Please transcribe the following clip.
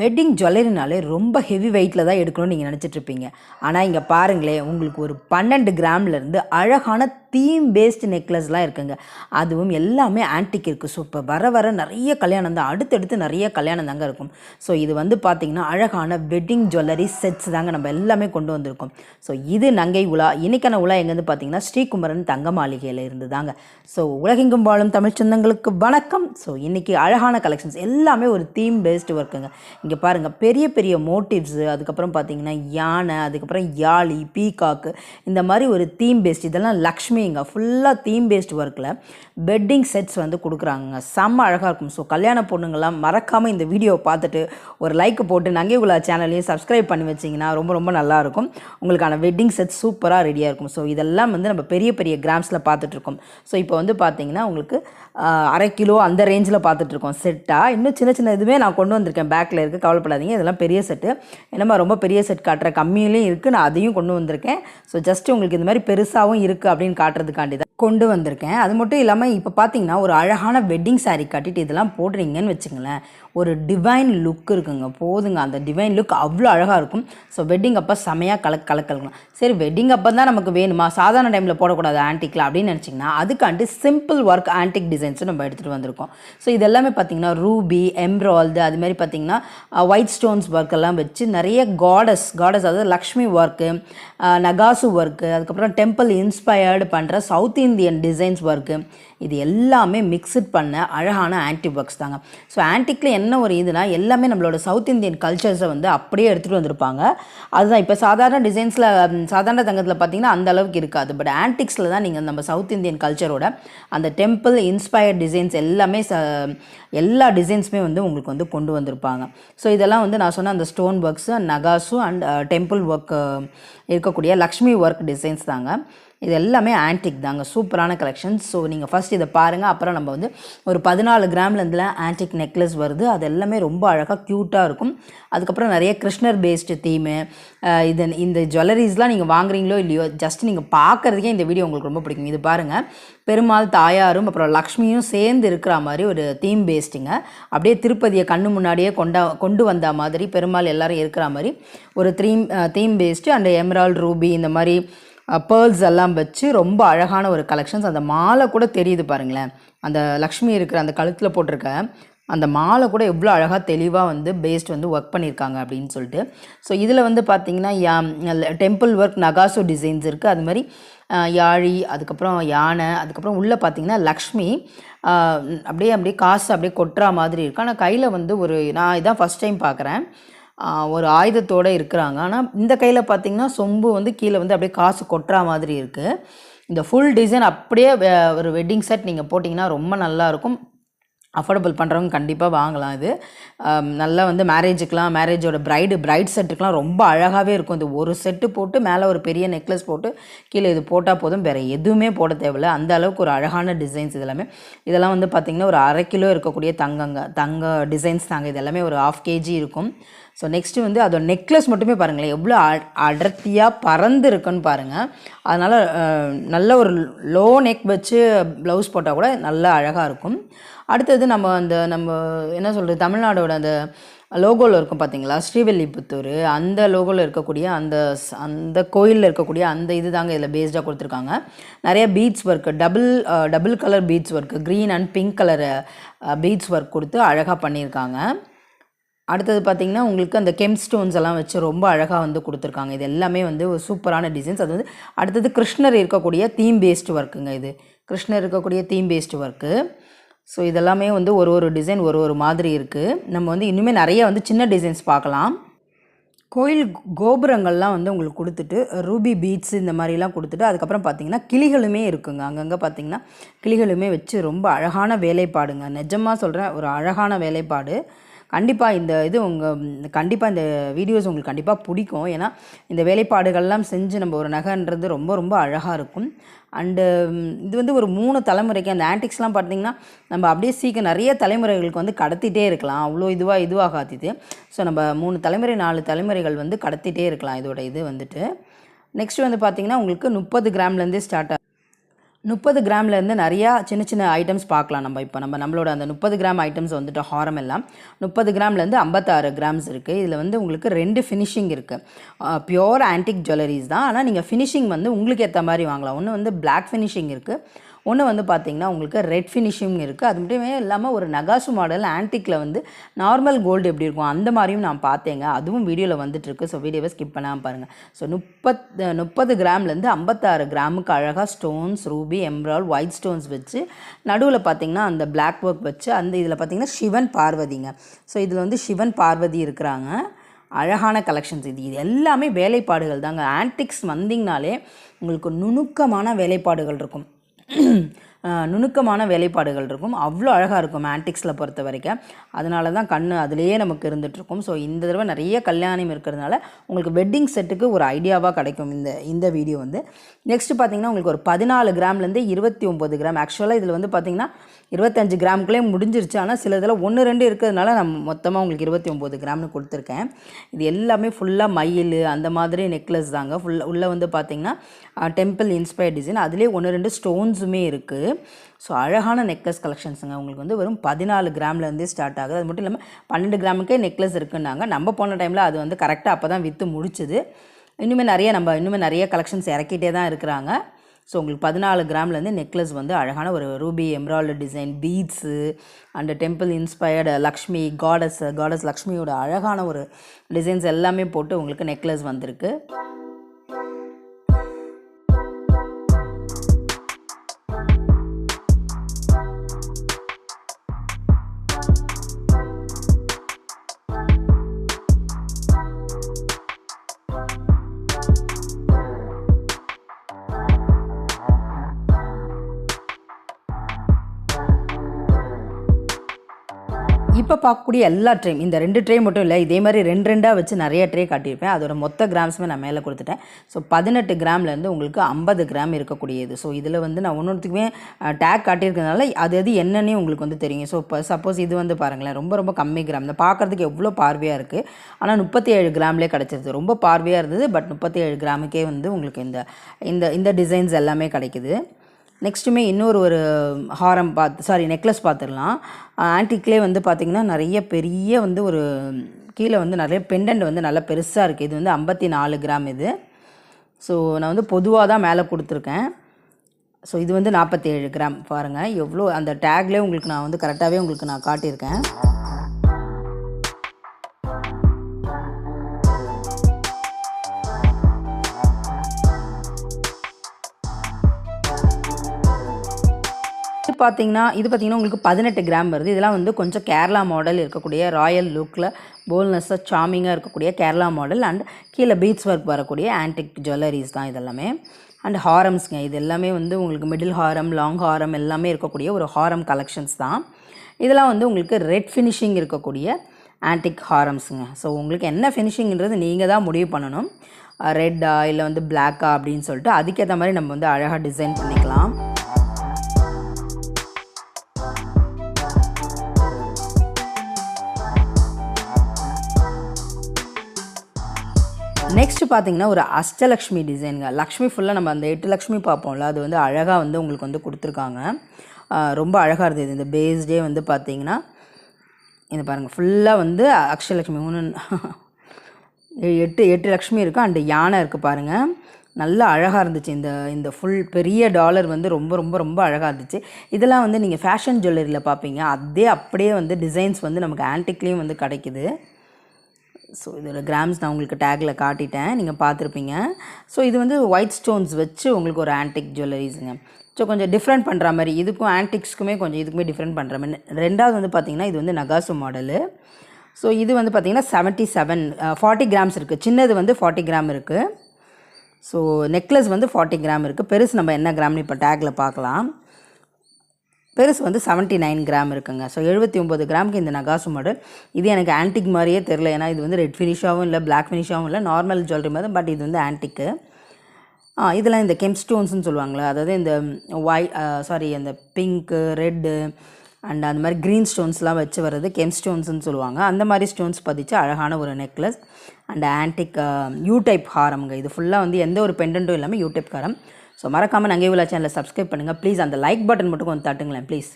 Wedding ஜுவல்லரினாலே ரொம்ப heavy வெயிட்டில் தான் எடுக்கணும்னு நீங்கள் நினச்சிட்ருப்பீங்க ஆனால் இங்கே பாருங்களேன் உங்களுக்கு ஒரு பன்னெண்டு கிராம்லேருந்து அழகான தீம் பேஸ்டு நெக்லஸ்லாம் இருக்குங்க. அதுவும் எல்லாமே ஆன்டிக் இருக்குது ஸோ இப்போ வர வர நிறைய கல்யாணம் தான். அடுத்தடுத்து நிறைய கல்யாணம் தாங்க இருக்கும். ஸோ இது வந்து பார்த்திங்கன்னா அழகான வெட்டிங் ஜுவல்லரி செட்ஸ் தாங்க நம்ம எல்லாமே கொண்டு வந்திருக்கோம். ஸோ இது நங்கை உலா. இன்றைக்கான உலா எங்கேருந்து பார்த்தீங்கன்னா ஸ்ரீகுமரன் தங்க மாளிகையில் இருந்து தாங்க. ஸோ உலகெங்கும் வாழும் தமிழ் சொந்தங்களுக்கு வணக்கம். ஸோ இன்றைக்கி அழகான கலெக்ஷன்ஸ் எல்லாமே ஒரு தீம் பேஸ்டு ஒர்க்குங்க இங்கே பாருங்கள் பெரிய பெரிய மோட்டிவ்ஸு அதுக்கப்புறம் பார்த்தீங்கன்னா யானை அதுக்கப்புறம் யாழி பீகாக்கு இந்த மாதிரி ஒரு தீம் பேஸ்ட் இதெல்லாம் லக்ஷ்மி லக்ஷ்மிங்க ஃபுல்லாக தீம் பேஸ்ட் ஒர்க்கில் பெட்டிங் செட்ஸ் வந்து கொடுக்குறாங்க செம்ம அழகாக இருக்கும். ஸோ கல்யாண பொண்ணுங்கள்லாம் மறக்காமல் இந்த வீடியோவை பார்த்துட்டு ஒரு லைக் போட்டு நங்கே உலா சேனலையும் சப்ஸ்கிரைப் பண்ணி வச்சிங்கன்னா ரொம்ப ரொம்ப நல்லாயிருக்கும் உங்களுக்கான வெட்டிங் செட் சூப்பராக ரெடியாக இருக்கும். ஸோ இதெல்லாம் வந்து நம்ம பெரிய பெரிய கிராம்ஸில் பார்த்துட்ருக்கோம் ஸோ இப்போ வந்து பார்த்தீங்கன்னா உங்களுக்கு அரை கிலோ அந்த ரேஞ்சில் பார்த்துட்ருக்கோம் செட்டாக இன்னும் சின்ன சின்ன இதுவே நான் கொண்டு வந்திருக்கேன். பேக்கில் இருக்குது கவலைப்படாதீங்க. இதெல்லாம் பெரிய செட்டு என்னமா ரொம்ப பெரிய செட் காட்டுற? கம்மியிலையும் இருக்குது நான் அதையும் கொண்டு வந்திருக்கேன். ஸோ ஜஸ்ட் உங்களுக்கு இந்த மாதிரி பெருசாகவும் இருக்குது அப்படின்னு காட்டுறதுக்காண்டி தான். கொண்டு வந்திருக்கேன். அது மட்டும் இல்லாமல் இப்போ பார்த்தீங்கன்னா ஒரு அழகான வெட்டிங் சாரீ கட்டிட்டு இதெல்லாம் போடுறீங்கன்னு வச்சுங்களேன் ஒரு டிவைன் லுக் இருக்குங்க. போதுங்க. அந்த டிவைன் லுக் அவ்வளோ அழகாக இருக்கும். ஸோ வெட்டிங் அப்போ செமையாக கலக் கலக்கலாம் சரி வெட்டிங் அப்போ தான் நமக்கு வேணுமா? சாதாரண டைமில் போடக்கூடாது ஆன்டிக்கில் அப்படின்னு நினச்சிங்கன்னா அதுக்காண்டி சிம்பிள் ஒர்க் ஆன்டிக் டிசைன்ஸும் நம்ம எடுத்துகிட்டு வந்திருக்கோம். ஸோ இதெல்லாமே பார்த்தீங்கன்னா ரூபி எம்ப்ராய்டு அதுமாதிரி பார்த்தீங்கன்னா ஒயிட் ஸ்டோன்ஸ் ஒர்க் எல்லாம் வச்சு நிறைய காடஸ் காடஸ் அதாவது லக்ஷ்மி ஒர்க்கு நகாசு ஒர்க்கு அதுக்கப்புறம் டெம்பிள் இன்ஸ்பயர்டு பண்ணுற சவுத் இந்தியன் டிசைன்ஸ் ஒர்க்கு இது எல்லாமே மிக்ஸ்ட் பண்ண அழகான ஆன்டி ஒர்க்ஸ் தாங்க. ஸோ ஆன்டிக்கில் என்ன ஒரு இதுனா எல்லாமே நம்மளோட சவுத் இந்தியன் கல்ச்சர்ஸை வந்து அப்படியே எடுத்துகிட்டு வந்திருப்பாங்க. அதுதான் இப்போ சாதாரண டிசைன்ஸில் சாதாரண தங்கத்தில் பார்த்தீங்கன்னா அந்த அளவுக்கு இருக்காது. பட் ஆன்டிக்ஸில் தான் நீங்கள் நம்ம சவுத் இந்தியன் கல்ச்சரோட அந்த டெம்பிள் இன்ஸ்பயர்ட் டிசைன்ஸ் எல்லாமே ச எல்லா டிசைன்ஸுமே வந்து உங்களுக்கு வந்து கொண்டு வந்திருப்பாங்க. ஸோ இதெல்லாம் வந்து நான் சொன்ன அந்த ஸ்டோன் ஒர்க்ஸு நகாஸும் அண்ட் டெம்பிள் ஒர்க் இருக்கக்கூடிய லக்ஷ்மி ஒர்க் டிசைன்ஸ் தாங்க. இது எல்லாமே ஆன்டிக் தாங்க. சூப்பரான கலெக்ஷன்ஸ் ஸோ நீங்கள் ஃபஸ்ட் இதை பாருங்கள் அப்புறம் நம்ம வந்து ஒரு பதினாலு கிராம்லேருந்துல ஆன்டிக் நெக்லஸ் வருது. அது எல்லாமே ரொம்ப அழகாக க்யூட்டாக இருக்கும். அதுக்கப்புறம் நிறைய கிருஷ்ணர் பேஸ்டு தீமு இது இந்த ஜுவல்லரிஸ்லாம் நீங்கள் வாங்குறீங்களோ இல்லையோ ஜஸ்ட் நீங்கள் பார்க்குறதுக்கே இந்த வீடியோ உங்களுக்கு ரொம்ப பிடிக்கும். இது பாருங்கள் பெருமாள் தாயாரும் அப்புறம் லக்ஷ்மியும் சேர்ந்து இருக்கிற மாதிரி ஒரு தீம் பேஸ்டுங்க அப்படியே திருப்பதியை கண்ணு முன்னாடியே கொண்டா கொண்டு வந்த மாதிரி பெருமாள் எல்லாரும் இருக்கிற மாதிரி ஒரு த்ரீம் theme based and emerald ruby இந்த மாதிரி பேர்ல்ஸ் எல்லாம் வச்சு ரொம்ப அழகான ஒரு கலெக்ஷன்ஸ் அந்த மாலை கூட தெரியுது பாருங்களேன். அந்த லக்ஷ்மி இருக்கிற அந்த கழுத்தில் போட்டிருக்க அந்த மாலை கூட எவ்வளோ அழகாக தெளிவாக வந்து பேஸ்ட் வந்து ஒர்க் பண்ணியிருக்காங்க அப்படின்னு சொல்லிட்டு. ஸோ இதில் வந்து பார்த்திங்கன்னா யா டெம்பிள் ஒர்க் நகாசோ டிசைன்ஸ் இருக்குது அது மாதிரி யாழி அதுக்கப்புறம் யானை அதுக்கப்புறம் உள்ளே பார்த்திங்கன்னா லக்ஷ்மி அப்படியே அப்படியே காசு அப்படியே கொட்டுற மாதிரி இருக்குது ஆனால் கையில் வந்து ஒரு நான் இதான் ஃபஸ்ட் டைம் பார்க்குறேன் ஒரு ஆயுதத்தோடு இருக்கிறாங்க. ஆனால் இந்த கையில் பார்த்தீங்கன்னா சொம்பு வந்து கீழே வந்து அப்படியே காசு கொட்டுற மாதிரி இருக்குது இந்த ஃபுல் டிசைன் அப்படியே ஒரு வெட்டிங் செட் நீங்கள் போட்டிங்கன்னா ரொம்ப நல்லாயிருக்கும் அஃபோர்டபுள் பண்ணுறவங்க கண்டிப்பாக வாங்கலாம் இது. நல்லா வந்து மேரேஜுக்கெலாம் மேரேஜோட ப்ரைடு பிரைட் செட்டுக்கெலாம் ரொம்ப அழகாகவே இருக்கும். இது ஒரு செட்டு போட்டு மேலே ஒரு பெரிய நெக்லஸ் போட்டு கீழே இது போட்டால் போதும். வேறு எதுவுமே போட தேவையில்ல. அந்த அளவுக்கு ஒரு அழகான டிசைன்ஸ் இதெல்லாமே இதெல்லாம் வந்து பார்த்திங்கன்னா ஒரு அரை கிலோ இருக்கக்கூடிய தங்கங்க தங்க டிசைன்ஸ் தாங்க. இது எல்லாமே ஒரு ஆஃப் கேஜி இருக்கும். ஸோ நெக்ஸ்ட்டு வந்து அதோட நெக்லஸ் மட்டுமே பாருங்களேன். எவ்வளோ அ- அடர்த்தியாக பறந்து இருக்குன்னு பாருங்கள் அதனால் நல்ல ஒரு லோ நெக் வச்சு ப்ளவுஸ் போட்டால் கூட நல்லா அழகாக இருக்கும். அடுத்தது நம்ம அந்த நம்ம என்ன சொல்கிறது தமிழ்நாடோட அந்த லோகோவில் இருக்கும் பார்த்தீங்களா ஸ்ரீவில்லிபுத்தூர். அந்த லோகோவில் இருக்கக்கூடிய அந்த அந்த கோயிலில் இருக்கக்கூடிய அந்த இது தாங்க இதில் பேஸ்டாக கொடுத்துருக்காங்க. நிறைய beads work double double colour beads work green and pink colour beads work கொடுத்து அழகாக பண்ணியிருக்காங்க. அடுத்தது பார்த்திங்கன்னா உங்களுக்கு அந்த கெம் ஸ்டோன்ஸ் எல்லாம் வச்சு ரொம்ப அழகாக வந்து கொடுத்துருக்காங்க. இது எல்லாமே வந்து ஒரு சூப்பரான டிசைன்ஸ் அது வந்து அடுத்தது கிருஷ்ணர் இருக்கக்கூடிய தீம் பேஸ்டு ஒர்க்குங்க இது. கிருஷ்ணர் இருக்கக்கூடிய தீம் பேஸ்டு ஒர்க்கு ஸோ இதெல்லாமே வந்து ஒரு ஒரு டிசைன் ஒரு ஒரு மாதிரி இருக்குது நம்ம வந்து இன்னுமே நிறைய வந்து சின்ன டிசைன்ஸ் பார்க்கலாம். கோயில் கோபுரங்கள்லாம் வந்து உங்களுக்கு கொடுத்துட்டு ரூபி பீட்ஸ் இந்த மாதிரிலாம் கொடுத்துட்டு அதுக்கப்புறம் பார்த்தீங்கன்னா கிளிகளுமே இருக்குங்க. அங்கங்கே பார்த்தீங்கன்னா கிளிகளுமே வச்சு ரொம்ப அழகான வேலைப்பாடுங்க. நிஜமாக சொல்கிறேன் ஒரு அழகான வேலைப்பாடு. கண்டிப்பாக இந்த இது உங்கள் கண்டிப்பாக இந்த வீடியோஸ் உங்களுக்கு கண்டிப்பாக பிடிக்கும். ஏன்னா இந்த வேலைப்பாடுகள்லாம் செஞ்சு நம்ம ஒரு நகைன்றது ரொம்ப ரொம்ப அழகாக இருக்கும். அண்டு இது வந்து ஒரு மூணு தலைமுறைக்கு அந்த ஆன்டிக்ஸ்லாம் பார்த்தீங்கன்னா நம்ம அப்படியே சீக்கிரம் நிறைய தலைமுறைகளுக்கு வந்து கடத்திட்டே இருக்கலாம். அவ்வளோ இதுவாக இதுவாக இது. ஸோ நம்ம மூணு தலைமுறை நாலு தலைமுறைகள் வந்து கடத்திட்டே இருக்கலாம் இதோட இது வந்துட்டு. நெக்ஸ்ட் வந்து பார்த்தீங்கன்னா உங்களுக்கு முப்பது கிராம்லேருந்தே ஸ்டார்ட் முப்பது கிராம்லேருந்து நிறையா சின்ன சின்ன ஐட்டம்ஸ் பார்க்கலாம் நம்ம இப்போ. நம்ம நம்மளோட அந்த முப்பது கிராம் ஐட்டம்ஸ் வந்துட்டு ஹாரம் எல்லாம். முப்பது கிராம்லேருந்து ஐம்பத்தாறு கிராம்ஸ் இருக்குது இதில் வந்து உங்களுக்கு ரெண்டு ஃபினிஷிங் இருக்குது பியோர் ஆன்டிக் ஜுவல்லரிஸ் தான். ஆனால் நீங்கள் ஃபினிஷிங் வந்து உங்களுக்கு ஏற்ற மாதிரி வாங்கலாம். ஒன்று வந்து பிளாக் ஃபினிஷிங் இருக்குது ஒன்று வந்து பார்த்திங்கன்னா உங்களுக்கு ரெட் ஃபினிஷிங் இருக்குது அது மட்டுமே இல்லாமல் ஒரு நகாசு மாடல் ஆன்டிக்கில் வந்து நார்மல் கோல்டு எப்படி இருக்கும் அந்த மாதிரியும் நான் பார்த்தேங்க. அதுவும் வீடியோவில் வந்துட்டுருக்கு. ஸோ வீடியோவை ஸ்கிப் பண்ணாமல் பாருங்கள் ஸோ முப்பத் முப்பது கிராம்லேருந்து ஐம்பத்தாறு கிராமுக்கு அழகாக stones ruby emerald white stones வச்சு நடுவில் பார்த்திங்கன்னா அந்த பிளாக் ஒர்க் வச்சு அந்த இதில் பார்த்திங்கன்னா சிவன் பார்வதிங்க. ஸோ இதில் வந்து சிவன் பார்வதி இருக்கிறாங்க. அழகான கலெக்ஷன்ஸ் இது. இது எல்லாமே வேலைப்பாடுகள் தாங்க. ஆன்டிக்ஸ் வந்தீங்கனாலே உங்களுக்கு நுணுக்கமான வேலைப்பாடுகள் இருக்கும். நுணுக்கமான வேலைப்பாடுகள் இருக்கும். அவ்வளோ அழகாக இருக்கும் ஆன்டிக்ஸில் பொறுத்த வரைக்கும். அதனால தான் கண் அதுலேயே நமக்கு இருந்துகிட்ருக்கும் ஸோ இந்த தடவை நிறைய கல்யாணம் இருக்கிறதுனால உங்களுக்கு வெட்டிங் செட்டுக்கு ஒரு ஐடியாவாக கிடைக்கும் இந்த இந்த வீடியோ வந்து. நெக்ஸ்ட்டு பார்த்தீங்கன்னா உங்களுக்கு ஒரு பதினாலு கிராம்லேருந்து இருபத்தி ஒம்பது கிராம். ஆக்சுவலாக இதில் வந்து பார்த்தீங்கன்னா இருபத்தஞ்சு கிராமுக்குள்ளே முடிஞ்சிருச்சு. ஆனால் சில இதில் ஒன்று ரெண்டு இருக்கிறதுனால நான் மொத்தமாக உங்களுக்கு இருபத்தி ஒம்பது கிராம்னு கொடுத்துருக்கேன். இது எல்லாமே ஃபுல்லாக மயில் அந்த மாதிரி நெக்லஸ் தாங்க. ஃபுல்லாக உள்ளே வந்து பார்த்தீங்கன்னா டெம்பிள் இன்ஸ்பயர் டிசைன் அதுலேயே ஒன்று ரெண்டு ஸ்டோன்ஸுமே இருக்குது ஸோ அழகான நெக்லஸ் கலெக்ஷன்ஸுங்க உங்களுக்கு வந்து வெறும் பதினாலு கிராம்லேருந்தே ஸ்டார்ட் ஆகுது. அது மட்டும் இல்லாமல் பன்னெண்டு கிராமுக்கே நெக்லஸ் இருக்குன்னாங்க. நம்ம போன டைமில் அது வந்து கரெக்டாக அப்போ தான் விற்று முடிச்சுது. இன்னுமே நிறைய நம்ம இன்னுமே நிறைய கலெக்ஷன்ஸ் இறக்கிட்டே தான் இருக்கிறாங்க. ஸோ உங்களுக்கு பதினாலு கிராம்லேருந்து நெக்லஸ் வந்து அழகான ஒரு ruby emerald design beads and temple inspired Lakshmi goddess goddess லக்ஷ்மியோட அழகான ஒரு டிசைன்ஸ் எல்லாமே போட்டு உங்களுக்கு நெக்லஸ் வந்திருக்கு. இப்போ பார்க்கக்கூடிய எல்லா ட்ரேம் இந்த ரெண்டு ட்ரே மட்டும் இல்லை இதே மாதிரி ரெண்டு ரெண்டாக வச்சு நிறைய ட்ரே காட்டியிருப்பேன். அதோட மொத்த கிராம்ஸுமே நான் மேலே கொடுத்துட்டேன். ஸோ பதினெட்டு கிராம்லேருந்து உங்களுக்கு ஐம்பது கிராம் இருக்கக்கூடியது. ஸோ இதில் வந்து நான் ஒன்றுத்துக்குமே டேக் காட்டியிருக்கிறதுனால அது அது என்னன்னே உங்களுக்கு வந்து தெரியும். ஸோ இப்போ சப்போஸ் இது வந்து பாருங்களேன் ரொம்ப ரொம்ப கம்மி கிராம் இந்த பார்க்குறதுக்கு எவ்வளோ பார்வையாக இருக்குது ஆனால் முப்பத்தி ஏழு கிராம்லேயே கிடச்சிருது. ரொம்ப பார்வையாக இருந்தது பட் முப்பத்தி ஏழு கிராமுக்கே வந்து உங்களுக்கு இந்த இந்த இந்த டிசைன்ஸ் எல்லாமே கிடைக்குது. நெக்ஸ்ட்டுமே இன்னொரு ஒரு ஹாரம் பார்த்து சாரி நெக்லஸ் பார்த்துடலாம் ஆன்டிக்லே வந்து பார்த்திங்கன்னா நிறைய பெரிய வந்து ஒரு கீழே வந்து நிறைய பெண்டன்ட் வந்து நல்லா பெருசாக இருக்குது இது வந்து ஐம்பத்தி நாலு கிராம் இது. ஸோ நான் வந்து பொதுவாக தான் மேலே கொடுத்துருக்கேன். ஸோ இது வந்து நாற்பத்தேழு கிராம். பாருங்கள் எவ்வளோ அந்த டேக்லேயே உங்களுக்கு நான் வந்து கரெக்டாகவே உங்களுக்கு நான் காட்டியிருக்கேன். பார்த்தீங்கன்னா இது பார்த்தீங்கன்னா உங்களுக்கு பதினெட்டு கிராம் வருது. இதெல்லாம் வந்து கொஞ்சம் கேரளா மாடல் இருக்கக்கூடிய ராயல் லுக்கில் போல்னஸ்ஸாக சாமிங்காக இருக்கக்கூடிய கேரளா மாடல் அண்ட் கீழே பீட்ஸ் ஒர்க் வரக்கூடிய ஆன்டிக் ஜுவல்லரிஸ் தான் இதெல்லாமே. அண்ட் ஹாரம்ஸ்ங்க இது எல்லாமே வந்து உங்களுக்கு மிடில் ஹாரம் லாங் ஹாரம் எல்லாமே இருக்கக்கூடிய ஒரு ஹாரம் கலெக்ஷன்ஸ் தான். இதெல்லாம் வந்து உங்களுக்கு ரெட் ஃபினிஷிங் இருக்கக்கூடிய ஆன்டிக் ஹாரம்ஸுங்க ஸோ உங்களுக்கு என்ன ஃபினிஷிங்கிறது நீங்கள் தான் முடிவு பண்ணணும். ரெட்டா இல்லை வந்து பிளாக்கா அப்படின்னு சொல்லிட்டு அதுக்கேற்ற மாதிரி நம்ம வந்து அழகாக டிசைன் பண்ணிக்கலாம். நெக்ஸ்ட் பார்த்தீங்கன்னா ஒரு அஷ்டலக்ஷ்மி டிசைனுங்க லக்ஷ்மி ஃபுல்லாக நம்ம அந்த எட்டு லக்ஷ்மி பார்ப்போம்ல அது வந்து அழகாக வந்து உங்களுக்கு வந்து கொடுத்துருக்காங்க. ரொம்ப அழகாக இருந்தது. இந்த பேஸ்டே வந்து பார்த்தீங்கன்னா இது பாருங்கள் ஃபுல்லாக வந்து அக்ஷலக்ஷ்மி ஒன்று எட்டு எட்டு லக்ஷ்மி இருக்குது அண்டு யானை இருக்குது பாருங்கள் நல்லா அழகாக இருந்துச்சு. இந்த இந்த ஃபுல் பெரிய டாலர் வந்து ரொம்ப ரொம்ப ரொம்ப அழகாக இருந்துச்சு. இதெல்லாம் வந்து நீங்கள் ஃபேஷன் ஜுவல்லரியில் பார்ப்பீங்க அதே அப்படியே வந்து டிசைன்ஸ் வந்து நமக்கு ஆன்டிக்லேயும் வந்து கிடைக்குது. ஸோ இதோட கிராம்ஸ் நான் உங்களுக்கு டேக்கில் காட்டிட்டேன். நீங்கள் பார்த்துருப்பீங்க. ஸோ இது வந்து ஒயிட் ஸ்டோன்ஸ் வச்சு உங்களுக்கு ஒரு ஆன்டிக் ஜுவல்லரிஸுங்க ஸோ கொஞ்சம் டிஃப்ரெண்ட் பண்ணுற மாதிரி இதுக்கும் ஆன்டிக்ஸ்க்குமே கொஞ்சம் இதுக்குமே டிஃப்ரெண்ட் பண்ணுற மாதிரி. ரெண்டாவது வந்து பார்த்திங்கன்னா இது வந்து நகாசு மாடலு ஸோ இது வந்து பார்த்திங்கன்னா செவன்ட்டி செவன் ஃபார்ட்டி கிராம்ஸ் இருக்குது சின்னது வந்து ஃபார்ட்டி கிராம் இருக்குது ஸோ நெக்லஸ் வந்து ஃபார்ட்டி கிராம் இருக்குது பெருசு நம்ம என்ன கிராம்னு இப்போ டேக்கில் பார்க்கலாம். பெருசு வந்து 79 நைன் கிராம் இருக்குங்க. ஸோ எழுபத்தி ஒம்பது கிராமுக்கு இந்த நகாசு மாடல் இது எனக்கு ஆன்டிக் மாதிரியே தெரில ஏன்னா இது வந்து ரெட் ஃபினிஷாகவும் இல்லை பிளாக் ஃபினிஷாகவும் இல்லை. நார்மல் ஜுவல்லரி மாதிரி பட் இது வந்து ஆன்டிக்கு ஆ இதெல்லாம் இந்த கெம் ஸ்டோன்ஸ்னு சொல்லுவாங்களே அதாவது இந்த ஒய் சாரி இந்த பிங்க்கு ரெட்டு அண்ட் அந்த மாதிரி க்ரீன் ஸ்டோன்ஸ்லாம் வச்சு வர்றது கெம் ஸ்டோன்ஸ்னு சொல்லுவாங்க. அந்த மாதிரி ஸ்டோன்ஸ் பதிச்சு அழகான ஒரு necklace and antique U type ஹாரம்ங்க. இது ஃபுல்லாக வந்து எந்த ஒரு பெண்டன்ட்டும் இல்லாமல் யூ டைப் ஹாரம். ஸோ மறக்காமல் நங்கை விழா சேனலை சப்ஸ்கிரைப் பண்ணுங்கள் ப்ளீஸ் அந்த லைக் பட்டன் மட்டும் கொஞ்சம் தட்டுங்களேன் ப்ளீஸ்